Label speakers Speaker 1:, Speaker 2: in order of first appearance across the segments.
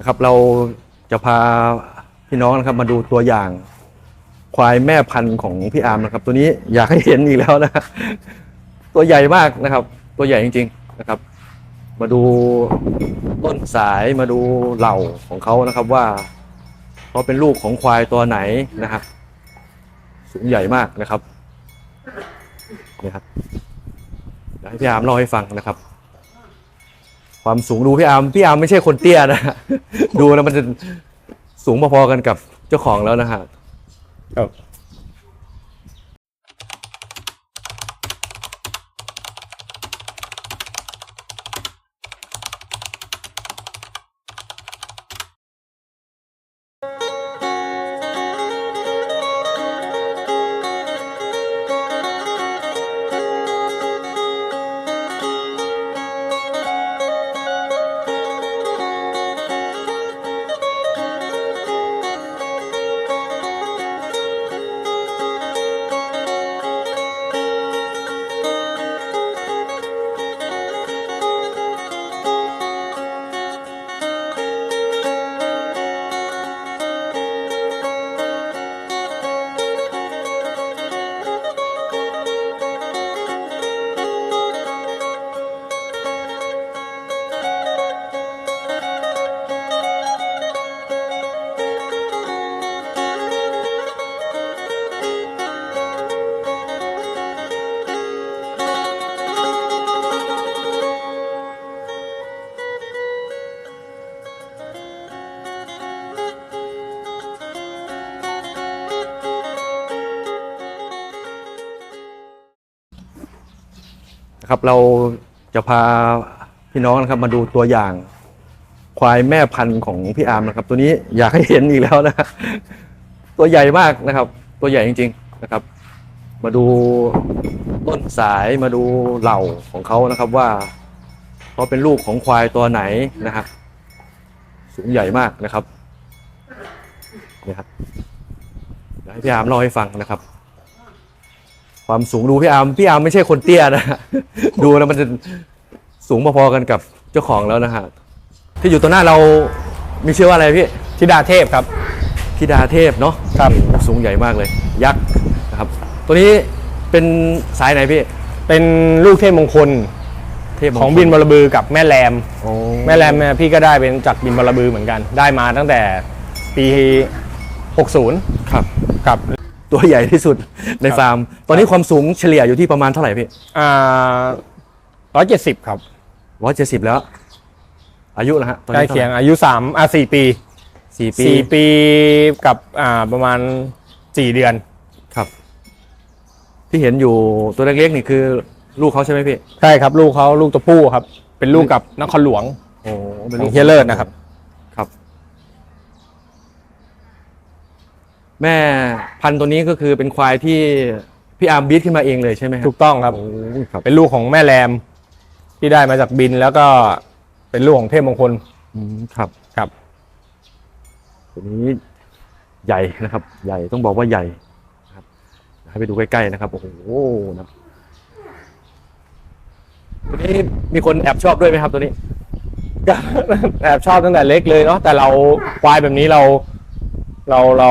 Speaker 1: นะครับเราจะพาพี่น้องนะครับมาดูตัวอย่าง ควายแม่พันธุ์ของพี่อาร์มนะครับ ตัวนี้อยากให้เห็นอีกแล้วนะตัวใหญ่มากนะครับ ตัวใหญ่จริง ๆนะครับ มาดูต้นสายมาดูเหล่าของเขานะครับว่าเขาเป็นลูกของควายตัวไหนนะครับสูงใหญ่มากนะครับนี่ครับเดี๋ยวให้พี่อาร์มเล่าให้ฟังนะครับ ความสูงดูพี่อาร์มพี่อาร์มไม่ใช่คนเตี้ยนะดูแล้วมันจะสูงพอๆกันกับเจ้าของแล้วนะฮะ
Speaker 2: ครับ
Speaker 1: ครับเราจะพาพี่น้องนะครับมาดูตัวอย่างควายแม่พันธุ์ของพี่อาร์มนะครับ ตัวนี้อยากให้เห็นอีกแล้วนะตัวใหญ่มากนะครับ ตัวใหญ่จริง ๆนะครับ มาดูต้นสายมาดูเหล่าของเขานะครับว่าเขาเป็นลูกของควายตัวไหนนะครับสูงใหญ่มากนะครับนี่ครับเดี๋ยวให้พี่อาร์มเล่าให้ฟังนะครับ ความสูงดูพี่อาร์มพี่อาร์มไม่ใช่คนเตี้ยนะดูแล้วมันจะสูงพอๆกันกับเจ้าของแล้วนะฮะที่อยู่ตัวหน้าเรามีชื่อว่าอะไรพี่
Speaker 2: ธิดาเทพครับ
Speaker 1: ธิดาเทพเนาะ
Speaker 2: ครับ
Speaker 1: สูงใหญ่มากเลย ยักษ์นะครับ ตัวนี้เป็นสายไหนพี่
Speaker 2: เป็นลูกเทพมงคล
Speaker 1: เทพ
Speaker 2: ของบินบรบือกับแม่แรม
Speaker 1: โอ้
Speaker 2: แม่แรมเนี่ยพี่ก็ได้เป็นจากบินบรบือเหมือนกัน ได้มาตั้งแต่ปี 60
Speaker 1: ครับ
Speaker 2: กับ
Speaker 1: ตัวใหญ่ที่สุดในฟาร์ม ตอนนี้ความสูงเฉลี่ยอยู่ที่ประมาณเท่าไหร่พี่
Speaker 2: อ่าร้อยเจ็ดสิบครับ
Speaker 1: ร้อยเจ็ดสิบแล้ว อายุนะฮะตอน
Speaker 2: ใกล้
Speaker 1: นี้
Speaker 2: เคียงอายุ3อ่า4ปี
Speaker 1: สี่ปี
Speaker 2: 4ปีกับอ่าประมาณ4เดือน
Speaker 1: ครับ ที่เห็นอยู่ตัวเล็กๆนี่คือลูกเขาใช่ไหมพี่
Speaker 2: ใช่ครับ ลูกเขาลูกตัวผู้ครับ เป็นลูกกับนครหลวง
Speaker 1: โอ้เป็น
Speaker 2: ข
Speaker 1: ลู
Speaker 2: อกงเฮียเลิศนะครับ
Speaker 1: ครับ แม่พันธุ์ตัวนี้ก็คือเป็นควายที่พี่อาร์มบีทขึ้นมาเองเลยใช่ไหมครั
Speaker 2: ถูกต้องครับ
Speaker 1: โอ้ครับ
Speaker 2: เป็นลูกของแม่แรม ที่ได้มาจากบินแล้วก็เป็นลูกของเทพมงคล
Speaker 1: อืมครับ
Speaker 2: ครับ
Speaker 1: ตัวนี้ใหญ่นะครับ ใหญ่ต้องบอกว่าใหญ่นะครับให้ไปดูใกล้ๆนะครับโอ้โหนะตัวนี้มีคนแอบชอบด้วยไหมครับตัวนี้
Speaker 2: ก็ แอบชอบตั้งแต่เล็กเลยเนาะแต่เราควายแบบนี้เรา เราเรา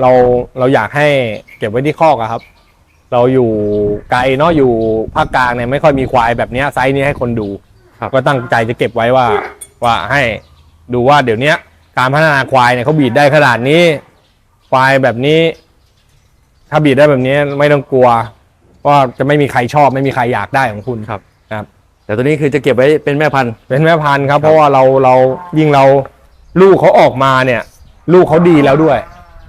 Speaker 2: เราเราอยากให้เก็บไว้ที่คอกอะครับ เราอยู่ไกลเนาะอยู่ภาคกลางเนี่ยไม่ค่อยมีควายแบบเนี้ยไซส์นี้ให้คนดู
Speaker 1: ครับ
Speaker 2: ก็ตั้งใจจะเก็บไว้ว่า ว่าให้ดูว่าเดี๋ยวเนี้ย การพัฒนาควายเนี่ยเขาบีดได้ขนาดนี้ ควายแบบนี้ ถ้าบีดได้แบบนี้ไม่ต้องกลัวว่าจะไม่มีใครชอบไม่มีใครอยากได้ของคุณ
Speaker 1: ครับ
Speaker 2: ครับ
Speaker 1: แต่ตัวนี้คือจะเก็บไว้เป็นแม่พันธุ์
Speaker 2: เป็นแม่พันธุ์ครับ เพราะว่าเราเรายิ่งเราลูกเขาออกมาเนี่ย ลูกเขาดีแล้วด้วย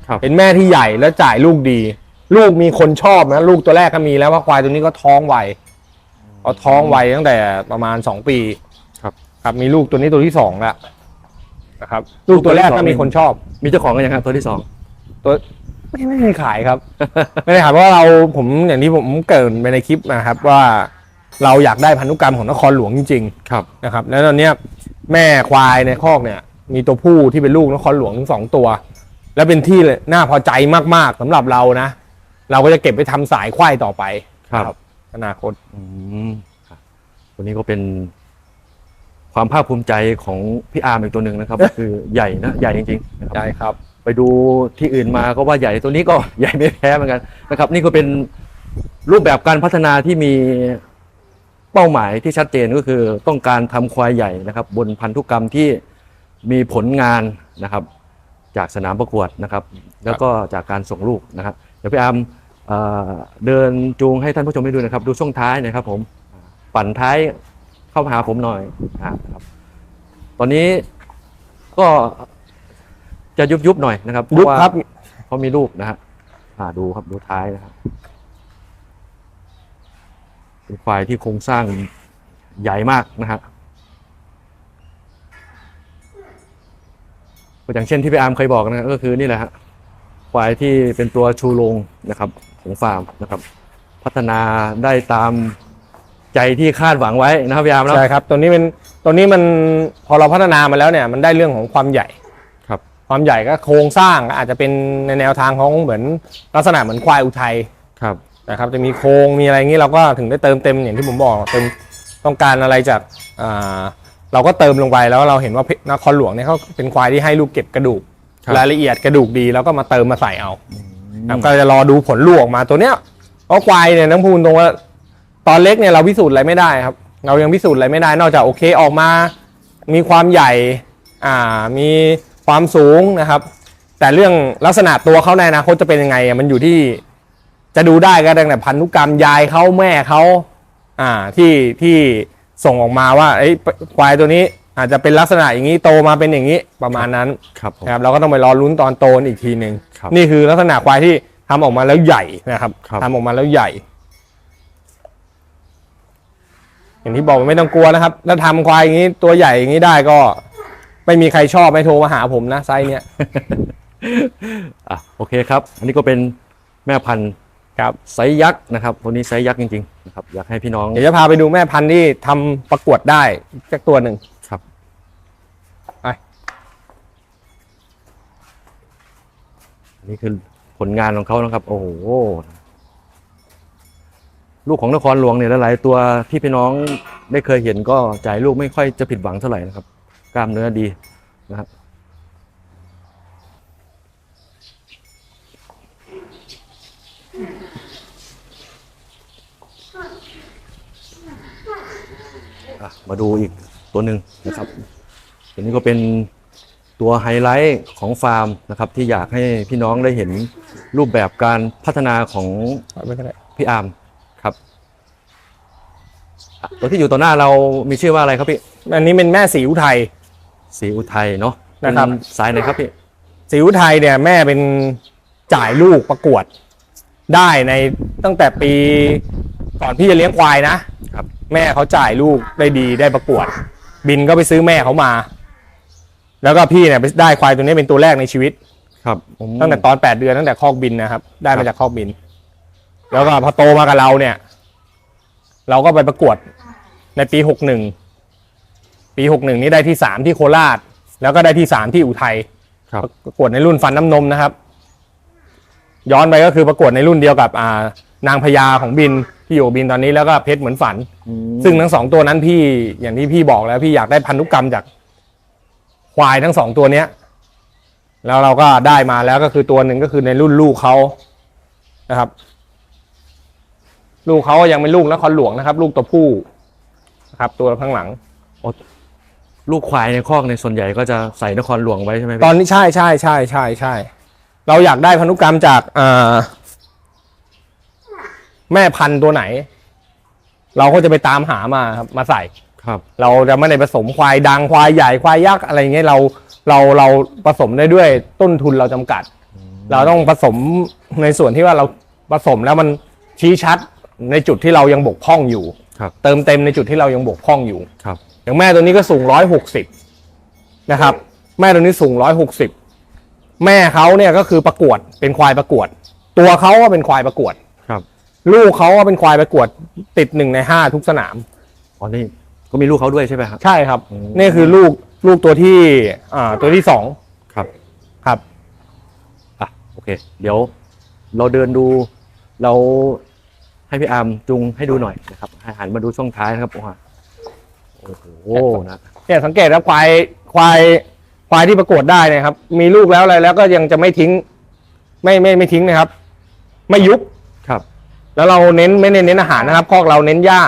Speaker 1: ครับ
Speaker 2: เป็นแม่ที่ใหญ่แล้วจ่ายลูกดี ลูกมีคนชอบนะ ลูกตัวแรกก็มีแล้วว่าควายตัวนี้ก็ท้องไวเขาท้องไวตั้งแต่ประมาณสองปี
Speaker 1: ครับ
Speaker 2: ครับ มีลูกตัวนี้ตัวที่สองแล้วนะครับ ลูกตัวแรกก็มีคนชอบ
Speaker 1: มีเจ้าของกันยังครับตัวที่สอง
Speaker 2: ตัวไม่ไม่มีขายครับ ไม่ได้ขายเพราะว่าเราผมอย่างที่ผมเกริดไปในคลิปนะครับว่าเราอยากได้พันธุกรรมของนครหลวงจริง ๆ
Speaker 1: ครับ
Speaker 2: นะครับแล้วตอนเนี้ยแม่ควายในคอกเนี่ย มีตัวผู้ที่เป็นลูกนครหลวงถึงสองตัว และเป็นที่เลยน่าพอใจมากๆสำหรับเรานะ เราก็จะเก็บไปทำสายควายต่อไป
Speaker 1: ครับ
Speaker 2: อนาคต
Speaker 1: อืมครับตัวนี้ก็เป็นควความภาคภูมิใจของพี่อาร์มอีกตัวหนึ่งนะครับคือใหญ่นะใหญ่จริงๆนะครับ
Speaker 2: ใช่ครับ
Speaker 1: ไปดูที่อื่นมาก็ว่าใหญ่ตัวนี้ก็ ใหญ่ไม่แพ้เหมือนกันนะครับ นี่ก็เป็นรูปแบบการพัฒนาที่มีเป้าหมายที่ชัดเจนก็คือต้องการทำควายใหญ่นะครับ บนพันธุกรรมที่ มีผลงานนะครับ จากสนามประกวดนะครับ แล้วก็จากการส่งลูกนะครับ เดี๋ยวพี่อาร์มเอ่อเดินจูงให้ท่านผู้ชมได้ดูนะครับ ดูช่วงท้ายหนะครับ ผมปั่นท้ายเข้ามาหาผมหน่อยอ่านะครับ ตอนนี้ก็จะยุบยุบๆหน่อยนะครับ
Speaker 2: ยุบ
Speaker 1: เพาะว่า
Speaker 2: ครับ
Speaker 1: เขามีลูกนะฮะอ่าดูครับดูท้ายนะครับเป็นควายที่โครงสร้างใหญ่มากนะฮะ อย่างเช่นที่พี่อาร์มเคยบอกนะก็คือนี่แหละฮะควายที่เป็นตัวชูโรงนะครับของฟาร์มนะครับ พัฒนาได้ตามใจที่คาดหวังไว้นะครับพี่อาร์มเนาะ
Speaker 2: ใช่ครับตัวนี้เป็นตัวนี้มันพอเราพัฒนามาแล้วเนี่ยมันได้เรื่องของความใหญ่
Speaker 1: ครับ
Speaker 2: ความใหญ่ก็โครงสร้างอาจจะเป็นในแนวทางของเหมือนลักษณะเหมือนควายอุทัย
Speaker 1: ครับ
Speaker 2: นะครับจะมีโครงมีอะไรอย่างนี้เราก็ถึงได้เติมเต็มอย่างที่ผมบอกเติมต้องการอะไรจากอ่า เราก็เติมลงไปแล้วเราเห็นว่าเพนครหลวงเนี่ยเขาเป็นควายที่ให้ลูกเก็บกระดูก
Speaker 1: ครับ
Speaker 2: รายละเอียดกระดูกดีแล้วก็มาเติมมาใส่เอาครับก็จะรอดูผลลูกออกมาตัวเนี้ยเพราะควายเนี่ยน้ำพูนตรงว่าตอนเล็กเนี่ยเราพิสูจน์อะไรไม่ได้ครับ เรายังพิสูจน์อะไรไม่ได้ นอกจากโอเคออกมา มีความใหญ่อ่ามีความสูงนะครับ แต่เรื่องลักษณะตัวเขาในอนาคตจะเป็นยังไงอะมันอยู่ที่จะดูได้ก็ตั้งแต่พันธุกรรมยายเขาแม่เขาอ่าที่ที่ ส่งออกมาว่าไอ้ยควายตัวนี้อาจจะเป็นลักษณะอย่างนี้โตมาเป็นอย่างนี้ประมาณนั้น
Speaker 1: ครับผม
Speaker 2: นะครับเราก็ต้องไปรอลุ้นตอนโตอีกทีหนึ่ง
Speaker 1: ครับ
Speaker 2: นี่คือลักษณะควายที่ทำออกมาแล้วใหญ่นะครับ
Speaker 1: ครับ
Speaker 2: ทำออกมาแล้วใหญ่ อย่างที่บอกไม่ต้องกลัวนะครับ ถ้าทำควายอย่างนี้ตัวใหญ่อย่างนี้ได้ก็ ไม่มีใครชอบไม่โทรมาหาผมนะไซส์เนี้ย
Speaker 1: อะโอเคครับ อันนี้ก็เป็นแม่พันธุ์
Speaker 2: ครับ
Speaker 1: ไซส์ยักษ์นะครับตัวนี้ไซส์ยักษ์จริงๆนะครับอยากให้พี่น้อง
Speaker 2: เดี๋ยวจะพาไปดูแม่พันธุ์ที่ทำประกวดได้สักตัวหนึ่ง
Speaker 1: ครับ
Speaker 2: ไป
Speaker 1: อันนี้คือผลงานของเขานะครับ โอ้โห ลูกของนครหลวงเนี่ยหลายๆตัวที่พี่น้องได้เคยเห็นก็จ่ายลูกไม่ค่อยจะผิดหวังเท่าไหร่นะครับ กล้ามเนื้อดีนะครับ มาดูอีกตัวหนึ่งนะครับตัวนี้ก็เป็นตัวไฮไลท์ของฟาร์มนะครับ ที่อยากให้พี่น้องได้เห็นรูปแบบการพัฒนาของ
Speaker 2: ไม่เป็นไร
Speaker 1: พี่อาร์มครับอะตัวที่อยู่ต่อหน้าเรามีชื่อว่าอะไรครับพี่
Speaker 2: อันนี้เป็นแม่สีอุทัย
Speaker 1: สีอุทัยเนาะ
Speaker 2: นะครับ
Speaker 1: เป็นสายไหนครับพี่
Speaker 2: สีอุทัยเนี่ยแม่เป็นจ่ายลูกประกวดได้ในตั้งแต่ปีก่อนพี่จะเลี้ยงควายนะ
Speaker 1: ครับ
Speaker 2: แม่เขาจ่ายลูกได้ดีได้ประกวด บินก็ไปซื้อแม่เขามา แล้วก็พี่เนี่ยไปได้ควายตัวนี้เป็นตัวแรกในชีวิต
Speaker 1: ครับผม
Speaker 2: ตั้งแต่ตอนแปดเดือนตั้งแต่คอกบินนะครับ ได้
Speaker 1: ครั
Speaker 2: มา
Speaker 1: บ
Speaker 2: จากคอกบิน แล้วก็พอโตมากับเราเนี่ย เราก็ไปประกวดในปีหกหนึ่งปีหกหนึ่งนี้ได้ที่สามที่โคราช แล้วก็ได้ที่สามที่อุทัย
Speaker 1: ครับ
Speaker 2: ประกวดในรุ่นฟันน้ำนมนะครับ ย้อนไปก็คือประกวดในรุ่นเดียวกับอ่านางพญาของบินที่อยู่กับบินตอนนี้แล้วก็เพชรเหมือนฝัน
Speaker 1: อืม
Speaker 2: ซึ่งทั้งสองตัวนั้นพี่อย่างที่พี่บอกแล้วพี่อยากได้พันธุกรรมจากควายทั้งสองตัวเนี้ย แล้วเราก็ได้มาแล้วก็คือตัวหนึ่งก็คือในรุ่นลูกเขานะครับ ลูกเขายังเป็นลูกนครหลวงนะครับ ลูกตัวผู้นะครับ ตัวข้างหลัง
Speaker 1: ลูกควายในคอกในส่วนใหญ่ก็จะใส่นครหลวงไว้ใช่ไหม
Speaker 2: ต
Speaker 1: พี่
Speaker 2: อนนี้ใช่ใช่ใช่ใช่ใช่เราอยากได้พันธุกรรมจากอ่าแม่พันธุ์ตัวไหน เราก็จะไปตามหามาครับมาใส่
Speaker 1: ครับ
Speaker 2: เราจะไม่ได้ผสมควายดังควายใหญ่ควายยักษ์อะไรอย่างเงี้ยเราเราเราผสมได้ด้วยต้นทุนเราจำกัด เราต้องผสมในส่วนที่ว่าเราผสมแล้วมันชี้ชัดในจุดที่เรายังบกพร่องอยู่
Speaker 1: ครับ
Speaker 2: เติมเต็มในจุดที่เรายังบกพร่องอยู่
Speaker 1: ครับ
Speaker 2: อย่างแม่ตัวนี้ก็สูงร้อยหกสิบนะครับ แม่ตัวนี้สูงร้อยหกสิบแม่เขาเนี่ยก็คือประกวดเป็นควายประกวด ตัวเขาก็เป็นควายประกวด
Speaker 1: ครับ
Speaker 2: ลูกเขาก็เป็นควายประกวดติดหนึ่งในห้าทุกสนาม
Speaker 1: อ๋อนี่ก็มีลูกเขาด้วยใช่ไหมครับ
Speaker 2: ใช่ครับ
Speaker 1: อืม
Speaker 2: นี่คือลูกลูกตัวที่อ่าตัวที่สอง
Speaker 1: ครับ
Speaker 2: ครับ
Speaker 1: อะโอเค เดี๋ยวเราเดินดูเราให้พี่อาร์มจุงให้ดูหน่อยนะครับให้หันมาดูช่วงท้ายนะครับโอ้โหโอ้โหนะ
Speaker 2: เนี่ยสังเกตครับควายควายควายที่ประกวดได้เนะครับ มีลูกแล้วอะไรแล้วก็ยังจะไม่ทิ้ง ไม่ไม่ไม่ทิ้งนะครับ ไม่ยุบ
Speaker 1: ครับ
Speaker 2: แล้วเราเน้นไม่เน้นเน้นอาหารนะครับคอกเราเน้นหญ้า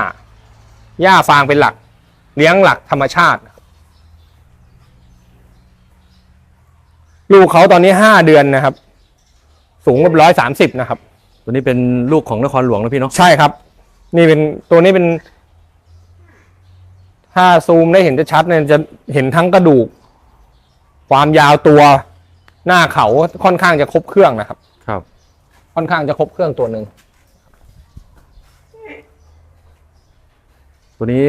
Speaker 2: หญ้าฟางเป็นหลัก เลี้ยงหลักธรรมชาติ ลูกเขาตอนนี้ห้าเดือนนะครับ สูงกับร้อยสามสิบนะครับ
Speaker 1: ตัวนี้เป็นลูกของนครหลวงนะพี่เนาะ
Speaker 2: ใช่ครับ นี่เป็นตัวนี้เป็น ถ้าซูมได้เห็นจะชัดเนี่ยจะเห็นทั้งกระดูก ความยาวตัวหน้าเขาค่อนข้างจะครบเครื่องนะครับ
Speaker 1: ครับ
Speaker 2: ค่อนข้างจะครบเครื่องตัวหนึ่ง
Speaker 1: ตัวนี้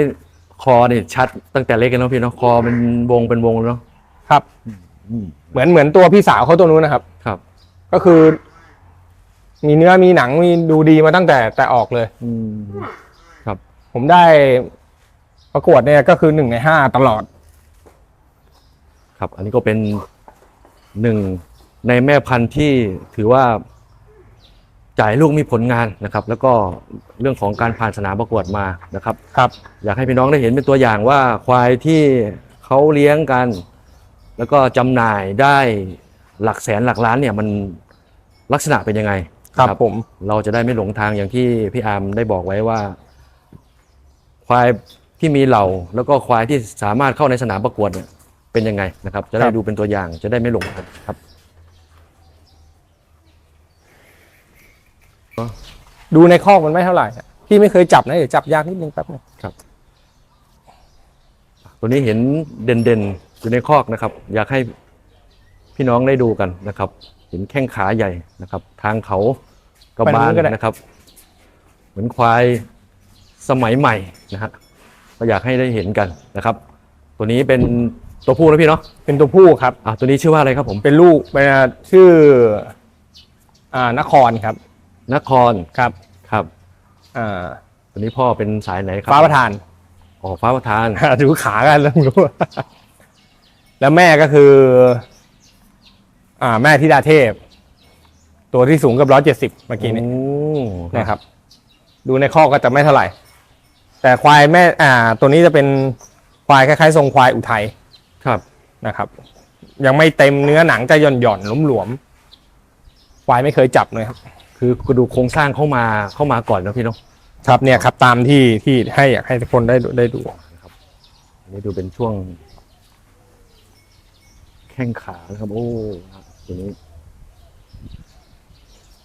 Speaker 1: คอนี่ชัดตั้งแต่เล็กกันเนาะพี่เนาะคอเป็นวงเป็นวงเลยเนาะ
Speaker 2: ครับ
Speaker 1: อืม
Speaker 2: เหมือนเหมือนตัวพี่สาวเขาตัวนู้นนะครับ
Speaker 1: ครับ
Speaker 2: ก็คือ มีเนื้อมีหนังมีดูดีมาตั้งแต่แต่ออกเลย
Speaker 1: อืมครับ
Speaker 2: ผมได้ประกวดเนี่ยก็คือหนึ่งในห้าตลอด
Speaker 1: ครับ อันนี้ก็เป็นหนึ่งในแม่พันธุ์ที่ถือว่า จ่ายลูกมีผลงานนะครับ แล้วก็เรื่องของการผ่านสนามประกวดมานะครับ
Speaker 2: ครับ
Speaker 1: อยากให้พี่น้องได้เห็นเป็นตัวอย่างว่าควายที่เขาเลี้ยงกัน แล้วก็จำหน่ายได้หลักแสนหลักล้านเนี่ยมันลักษณะเป็นยังไง
Speaker 2: ครับ
Speaker 1: นะ
Speaker 2: ผม
Speaker 1: เราจะได้ไม่หลงทางอย่างที่พี่อาร์มได้บอกไว้ว่า ควายที่มีเหล่า แล้วก็ควายที่สามารถเข้าในสนามประกวดเนี่ยเป็นยังไงนะครับ จะได้ดูเป็นตัวอย่างจะได้ไม่หลงทางครับ
Speaker 2: ดูในคอกมันไม่เท่าไหร่อะพี่ไม่เคยจับนะเดี๋ยวจับยากนิดนึงแป๊บนึง
Speaker 1: ตัวนี้เห็นเด่นๆอยู่ในคอกนะครับ อยากให้พี่น้องได้ดูกันนะครับ เห็นแข้งขาใหญ่นะครับ ทางเขากระบาลนะครับ เหมือนควายสมัยใหม่นะฮะก็อยากให้ได้เห็นกันนะครับ ตัวนี้เป็นตัวผู้นะพี่เนาะ
Speaker 2: เป็นตัวผู้ครับ
Speaker 1: อะตัวนี้ชื่อว่าอะไรครับผม
Speaker 2: เป็นลูกเป็นชื่ออ่านครครับ
Speaker 1: นคร
Speaker 2: ครับ
Speaker 1: ครับ
Speaker 2: อ่า
Speaker 1: ตัวนี้พ่อเป็นสายไหนครับ
Speaker 2: ฟ้าประธาน
Speaker 1: อ๋อฟ้าประธาน
Speaker 2: ดูขากันแล้วรู้ แล้วแม่ก็คือ อ่า แม่ธิดาเทพ ตัวที่สูงกับร้อยเจ็ดสิบเมื่อกี้นี้
Speaker 1: โอ้
Speaker 2: นะครับ ดูในข้อกก็จะไม่เท่าไหร่ แต่ควายแม่ อ่า ตัวนี้จะเป็นควายคล้ายๆทรงควายอุทัย
Speaker 1: ครับ
Speaker 2: นะครับ ยังไม่เต็มเนื้อหนังจะหย่อนหย่อนๆหลวมๆควายไม่เคยจับเลยครับ
Speaker 1: คือกระดูกโครงสร้างเข้ามาเข้ามาก่อนนะพี่เนาะ
Speaker 2: ครับเนี่ยครับตามที่ที่ให้อยากให้ทุกคนได้ดูได้ดู
Speaker 1: อันนี้ดูเป็นช่วง แข้งขานะครับ โอ้ครับตัวนี้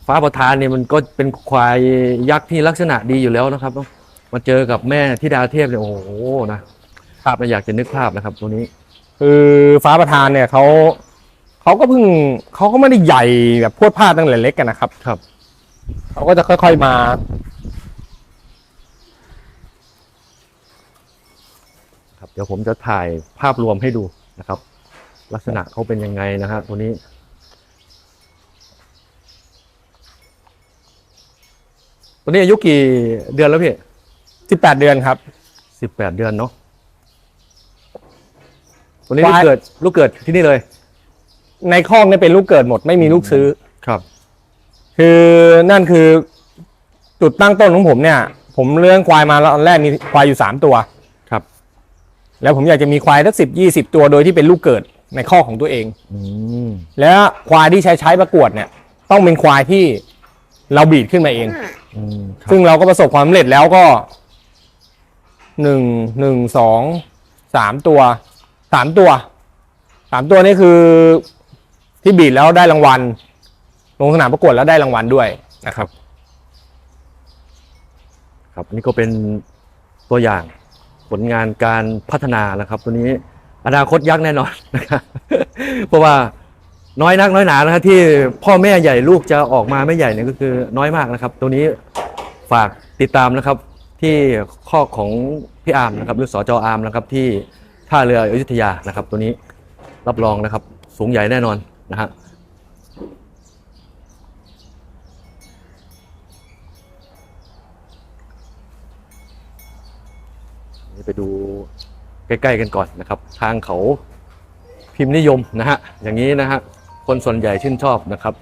Speaker 1: ฟ้าประธานเนี่ยมันก็เป็นควายยักษ์ที่ลักษณะดีอยู่แล้วนะครับเนอะมาเจอกับแม่ที่ดาเทพเนี่ยโอ้โหนะครับไม่อยากจะนึกภาพนะครับ ตัวนี้
Speaker 2: คือฟ้าประธานเนี่ยเขาเขาก็เพิ่งเขาก็ไม่ได้ใหญ่แบบพรวดพลาดตั้งแต่เล็กกันนะครับ
Speaker 1: ครับ
Speaker 2: เขาก็จะค่อยๆมา
Speaker 1: ครับ เดี๋ยวผมจะถ่ายภาพรวมให้ดูนะครับ ลักษณะเขาเป็นยังไงนะฮะตัวนี้ตัวนี้อายุกี่เดือนแล้วพี่
Speaker 2: 18เดือนครับ
Speaker 1: สิบแปดเดือนเนาะตัวนี้
Speaker 2: ค
Speaker 1: ลูก
Speaker 2: วาย
Speaker 1: เกิดลูกเกิดที่นี่เลย
Speaker 2: ในคอกเนี่ยเป็นลูกเกิดหมดไม่มีลูกซื้อ
Speaker 1: ครับ
Speaker 2: คือนั่นคือจุดตั้งต้นของผมเนี่ย ผมเลี้ยงควายมาแล้วตอนแรกมีควายอยู่3ตัว
Speaker 1: ครับ
Speaker 2: แล้วผมอยากจะมีควายสักสิบยี่สิบตัวโดยที่เป็นลูกเกิดในคอกของตัวเอง
Speaker 1: อืม
Speaker 2: แล้วควายที่ใช้ใช้ประกวดเนี่ย ต้องเป็นควายที่เราบีดขึ้นมาเอง
Speaker 1: อืมครับ
Speaker 2: ซึ่งเราก็ประสบความสำเร็จแล้วก็หนึ่งหนึ่งสองสามตัวสามตัวสามตัวนี่คือที่บีดแล้วได้รางวัล ลงสนามประกวดแล้วได้รางวัลด้วยนะครับ
Speaker 1: ครับนนี่ก็เป็นตัวอย่างผลงานการพัฒนานะครับ ตัวนี้อนาคตยักษ์แน่นอนนะครับเพราะว่าน้อยนักน้อยหนานะครับที่พ่อแม่ใหญ่ลูกจะออกมาไม่ใหญ่เนี่ยก็คือน้อยมากนะครับ ตัวนี้ฝากติดตามนะครับที่ข้อของพี่อาร์มนะครับหรือสจอาร์มนะครับที่ท่าเรืออยุธยานะครับ ตัวนี้รับรองนะครับ สูงใหญ่แน่นอนนะฮะ ไปดูใกล้ ๆ กันก่อนนะครับ ทางเขาพิมพ์นิยมนะฮะอย่างนี้นะฮะคนส่วนใหญ่ชื่นชอบนะครับ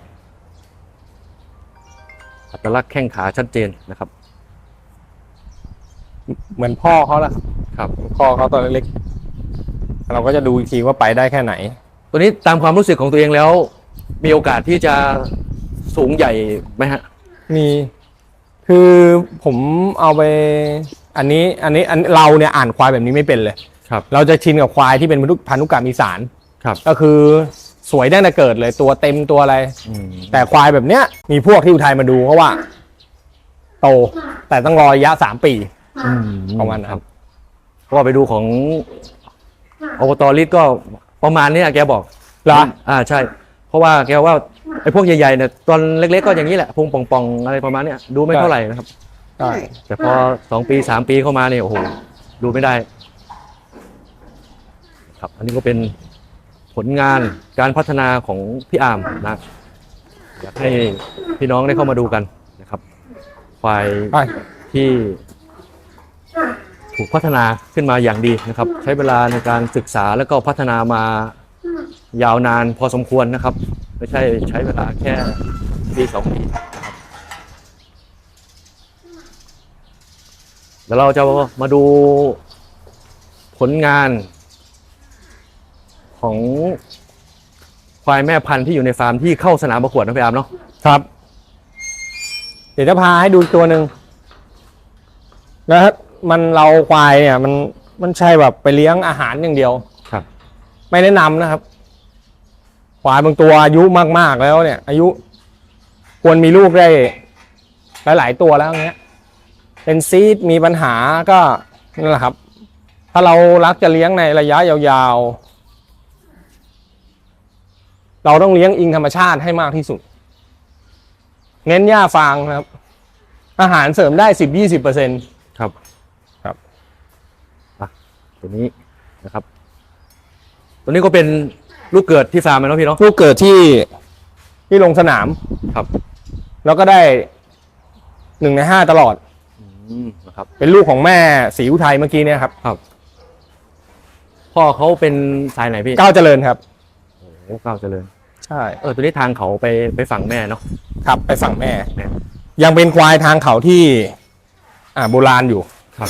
Speaker 1: อัตลักษณ์แข้งขาชัดเจนนะครับ
Speaker 2: เหมือนพ่อเขาละ
Speaker 1: ครับ
Speaker 2: พ่อเขาตอนเล็กเราก็จะดูอีกทีว่าไปได้แค่ไหน
Speaker 1: ตัวนี้ตามความรู้สึกของตัวเองแล้ว มีโอกาสที่จะสูงใหญ่ไหมฮะ
Speaker 2: มี คือผมเอาไป อันนี้อันนี้อันเราเนี่ยอ่านควายแบบนี้ไม่เป็นเลย
Speaker 1: ครับ
Speaker 2: เราจะชินกับควายที่เป็นพันธุพันธุกรรมอีสาน
Speaker 1: ครับ
Speaker 2: ก็คือสวยตั้งแต่เกิดเลยตัวเต็มตัวอะไร
Speaker 1: อืม
Speaker 2: แต่ควายแบบเนี้ยมีพวกที่อุทัยมาดูเขาว่า โต แต่ต้องรอระยะสามปี
Speaker 1: อืม
Speaker 2: ประมาณนั้นครับ
Speaker 1: เพราะว่าไปดูของอบตลิศก็ประมาณเนี้ยแกบอก
Speaker 2: เหรอ
Speaker 1: อ่าใช่ เพราะว่าแกว่าไอ้พวกใหญ่ๆเนี่ยตอนเล็กๆก็อย่างนี้แหละพุงป่องๆอะไรประมาณเนี้ยดูไม่เท่าไหร่นะครับ
Speaker 2: ใช่
Speaker 1: แต่พอสองปีสามปีเข้ามาเนี่ยโอ้โหดูไม่ได้ ครับ อันนี้ก็เป็นผลงานการพัฒนาของพี่อาร์มนะอยากให้พี่น้องได้เข้ามาดูกันนะครับควาย
Speaker 2: ไป
Speaker 1: ที่ถูกพัฒนาขึ้นมาอย่างดีนะครับ ใช้เวลาในการศึกษาแล้วก็พัฒนามายาวนานพอสมควรนะครับ ไม่ใช่ใช้เวลาแค่ปีสองปีนะครับ เดี๋ยวเราจะมาดูผลงานของควายแม่พันธุ์ที่อยู่ในฟาร์มที่เข้าสนามประกวดนะพี่อาร์มเนาะ
Speaker 2: ครับ เดี๋ยวจะพาให้ดูตัวหนึ่งนะครับมันเราควายเนี่ย มันมันใช่แบบไปเลี้ยงอาหารอย่างเดียว
Speaker 1: ครับ
Speaker 2: ไม่แนะนำนะครับ ควายบางตัวอายุมากๆแล้วเนี่ย อายุควรมีลูกได้หลายๆตัวแล้วอย่างเงี้ย เป็นซีดมีปัญหาก็นั่นแหละครับ ถ้าเรารักจะเลี้ยงในระยะยาวๆ เราต้องเลี้ยงอิงธรรมชาติให้มากที่สุด เน้นหญ้าฟางนะครับ อาหารเสริมได้สิบยี่สิบเปอร์เซ็นต์
Speaker 1: ครับ
Speaker 2: ครับ
Speaker 1: อะตัวนี้นะครับ ตัวนี้ก็เป็นลูกเกิดที่ฟาร์มไหมเนาะพี่เนาะ
Speaker 2: ลูกเกิดที่ที่ลงสนาม
Speaker 1: ครับ
Speaker 2: แล้วก็ได้หนึ่งในห้าตลอด
Speaker 1: อืม นะครับ
Speaker 2: เป็นลูกของแม่ศรีอุทัยเมื่อกี้เนี่ยครับ
Speaker 1: ครับ พ่อเขาเป็นสายไหนพี่
Speaker 2: ก้าวเจริญครับ
Speaker 1: โอ้โหก้าวเจริญ
Speaker 2: ใช่
Speaker 1: เออตัวนี้ทางเขาไปไปฝั่งแม่เนาะ
Speaker 2: ครับ ไปฝั่งแม่
Speaker 1: แม่
Speaker 2: ยังเป็นควายทางเขาที่ อ่าโบราณอยู่
Speaker 1: ครับ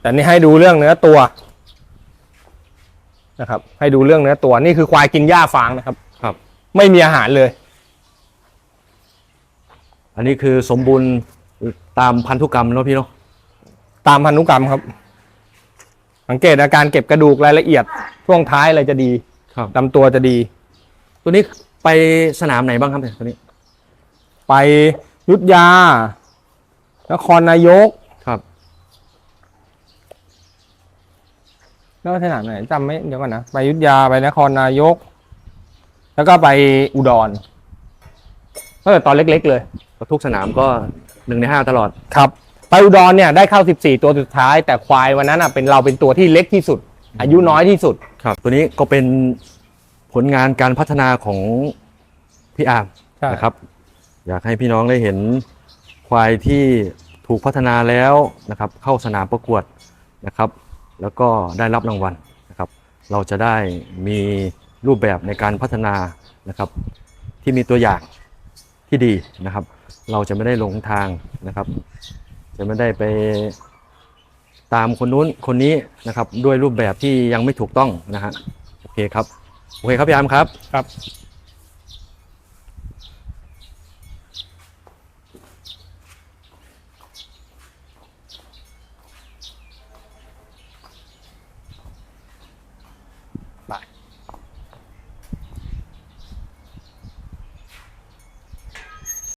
Speaker 2: แต่นี่ให้ดูเรื่องเนื้อตัวนะครับ ให้ดูเรื่องเนื้อตัวนี่คือควายกินหญ้าฟางนะครับ
Speaker 1: ครับ
Speaker 2: ไม่มีอาหารเลย
Speaker 1: อันนี้คือสมบูรณ์ ตามพันธุกรรมเนาะพี่เนาะ
Speaker 2: ตามพันธุกรรมครับ สังเกตอาการเก็บกระดูกรายละเอียดช่วงท้ายอะไรจะดี
Speaker 1: ครับ
Speaker 2: ลำตัวจะดี
Speaker 1: ตัวนี้ไปสนามไหนบ้างครับเนี่ยตัวนี้
Speaker 2: ไปยุทธยา นครนายก
Speaker 1: ครับ
Speaker 2: แล้วสนามไหนจำไม่เดี๋ยวก่อนนะไปอยุทธยาไปนครนายก แล้วก็ไปอุดรเออตอนเล็ก ๆ เลย
Speaker 1: ทุกสนามก็ หนึ่งในห้าตลอด
Speaker 2: ครับไปอุดรเนี่ยได้เข้า 14 ตัวสุดท้าย แต่ควายวันนั้นอะเป็นเราเป็นตัวที่เล็กที่สุด อายุน้อยที่สุด
Speaker 1: ครับ ตัวนี้ก็เป็นผลงานการพัฒนาของพี่อาร์ม
Speaker 2: ใช่
Speaker 1: นะครับ อยากให้พี่น้องได้เห็นควายที่ถูกพัฒนาแล้วนะครับ เข้าสนามประกวดนะครับ แล้วก็ได้รับรางวัลนะครับ เราจะได้มีรูปแบบในการพัฒนานะครับ ที่มีตัวอย่างที่ดีนะครับ เราจะไม่ได้หลงทางนะครับ จะไม่ได้ไปตามคนนู้นคนนี้นะครับ ด้วยรูปแบบที่ยังไม่ถูกต้องนะฮะโอเคครับโอเคครับพี่อาร์มครับ
Speaker 2: ครับ